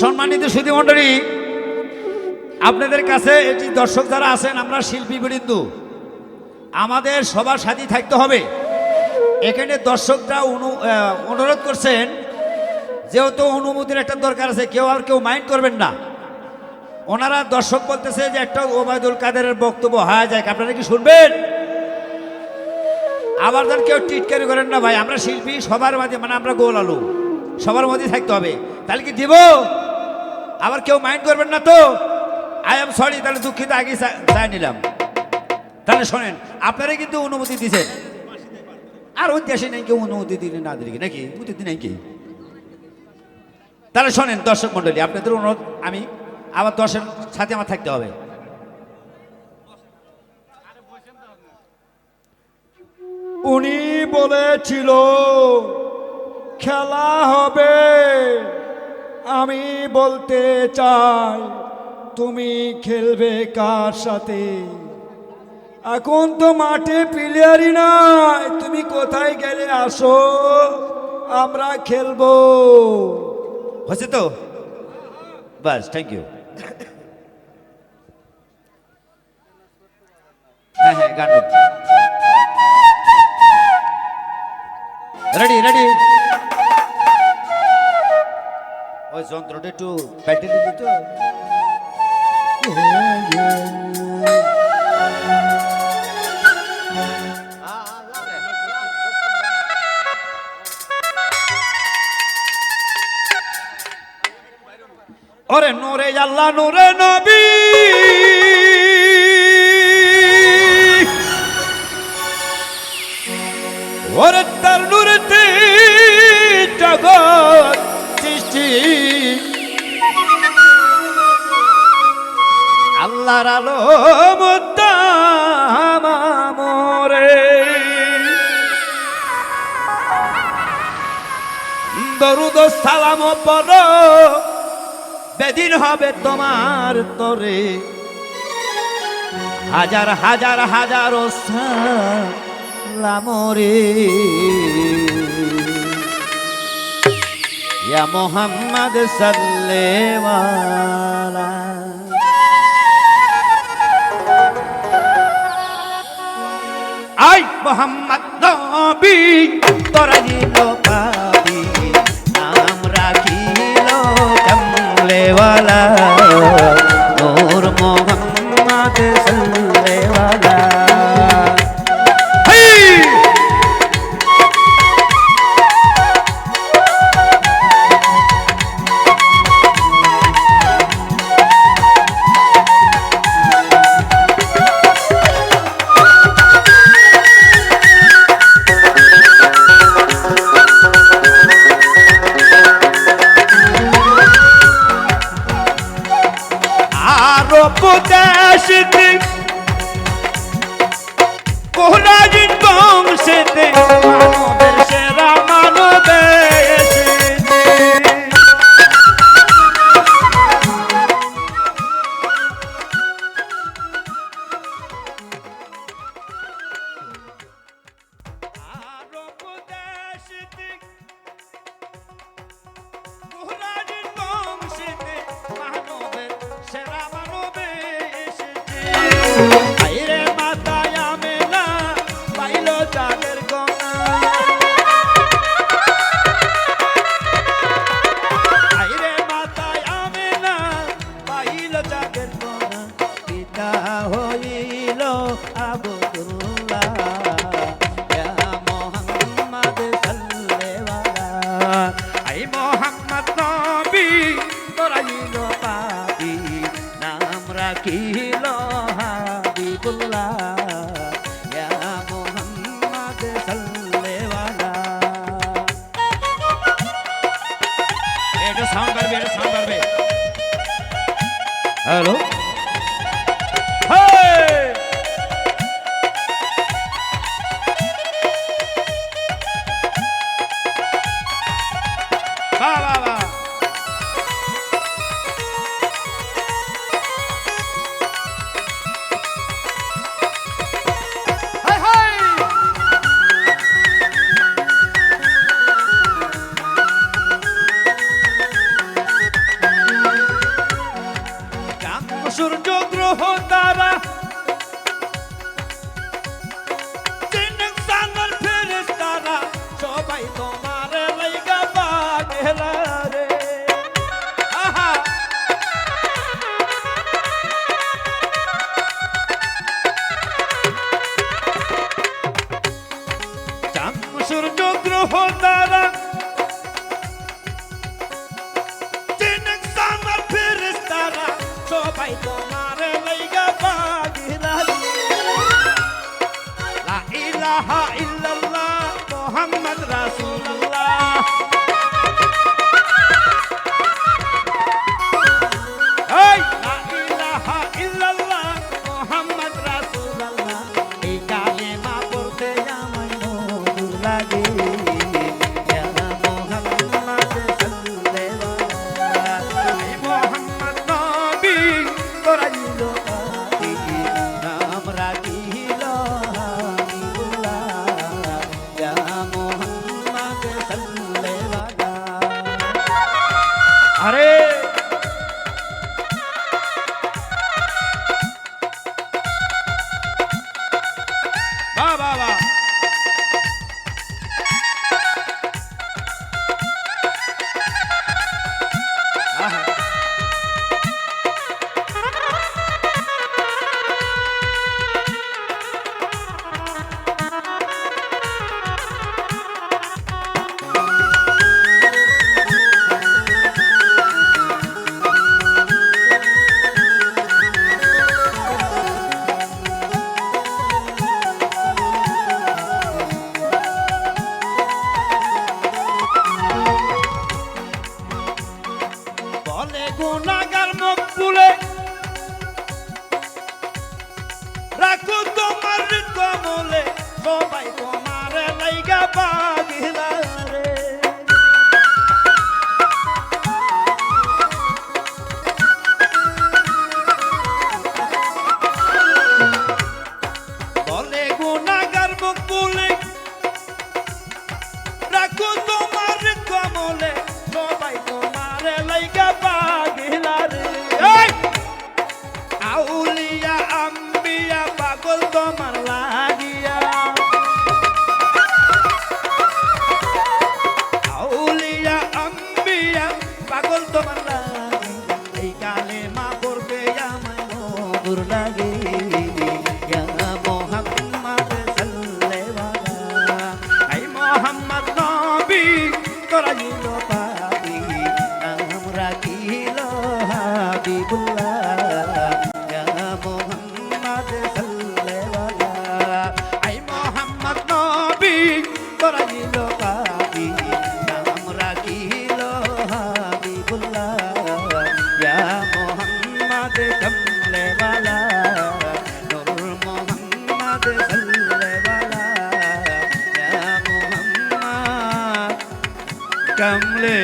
সম্মানিত সুধী মণ্ডলী, আপনাদের কাছে এটি দর্শক যারা আছেন, আমরা শিল্পী বৃন্দু আমাদের সবার সাথে থাকতে হবে। এখানে দর্শকরা অনু- অনুরোধ করছেন, যেহেতু অনুমতির একটা দরকার আছে, কেউ আর কেউ মাইন্ড করবেন না। ওনারা দর্শক বলতেছে যে একটা ওবায়দুল কাদেরের বক্তব্য হওয়া যায় আপনারা কি শুনবেন? আবার যেন কেউ টিটকারি করেন না, ভাই, আমরা শিল্পী, সবার মাঝে মানে আমরা গোল আলু, সবার মধ্যে থাকতে হবে। তাহলে কি দিব? আবার কেউ মাইন্ড করবেন না তো? আই এম সরি তাহলে দুঃখিত আগে চাই নিলাম। তাহলে শোনেন, আপনারাই কিন্তু অনুমতি দিছেন আর ওই দেশে নাকি অনুমতি দিলে না দিলে নাকি? অনুমতি নাই কি? তাহলে শোনেন, দর্শক মন্ডলী আপনাদের অনুরোধ, আমি আবার দর্শক সাথে আমার থাকতে হবে। উনি বলেছিল, খেলা হবে। আমি বলতে চাই, তুমি খেলবে কার সাথে? এখন তো মাঠে প্লেয়ারই নাই, তুমি কোথায় গেলে আসো? আমরা খেলব। হয়েছে তো? বাস থ্যাংক ইউ হ্যাঁ হ্যাঁ গান রেডি রেডি ওই যন্ত্রটা একটু ব্যাটে দিবি তো। ওরে নোরে আল্লাহ নোরে নবী। দরুদ সালাম পর। বেদিন হবে তোমার তরে। হাজার হাজার হাজার লামরে ইয়া মোহাম্মদ সাল্লেওয়ালা মোহাম্মদ নবী। তোরা দিল পাবি নাম রাখিল কমলেওয়ালা। aşıklık নাম খোদারা তিন সামার ফেরেস্তারা সবাই তোমার লাইগা বাগিরা লা ইলাহা ইল্লাল্লাহ মুহাম্মদ রাসূলুল্লাহ লাগে ચંદુ અરે বলে গুণাগার মুখ ফুলে। রাখো তোমার কমলে সবাই তোমার লাইগা পাগলা লাগে কামলে